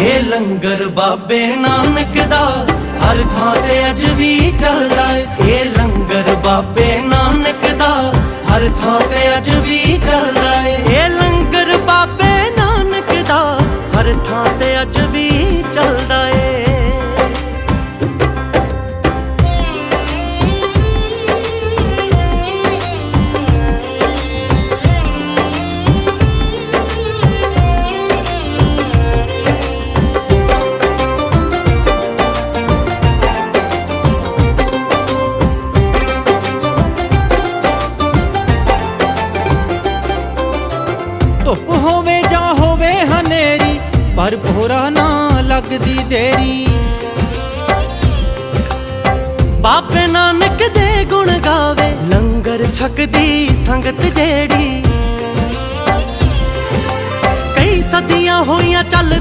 ਇਹ ਲੰਗਰ ਬਾਬੇ ਨਾਨਕ ਦਾ, ਹਰ ਥਾਂ ਤੇ ਅੱਜ ਵੀ ਚੱਲਦਾ ਏ। ਇਹ ਲੰਗਰ ਬਾਬੇ ਨਾਨਕ ਦਾ, ਹਰ ਥਾਂ ਤੇ ਅੱਜ ਵੀ ਚੱਲਦਾ ਏ। ਇਹ ਲੰਗਰ ਬਾਬੇ ਨਾਨਕ ਦਾ, ਹਰ ਥਾਂ ਤੇ ਅੱਜ ਵੀ ਪਰ ਭੋਰਾ ਨਾ ਲੱਗਦੀ ਦੇਰੀ। ਬਾਬੇ ਨਾਨਕ ਦੇ ਗੁਣ ਗਾਵੇ, ਲੰਗਰ ਛਕਦੀ ਸੰਗਤ ਜਿਹੜੀ। ਕਈ ਸਦੀਆਂ ਹੋਈਆਂ ਚੱਲ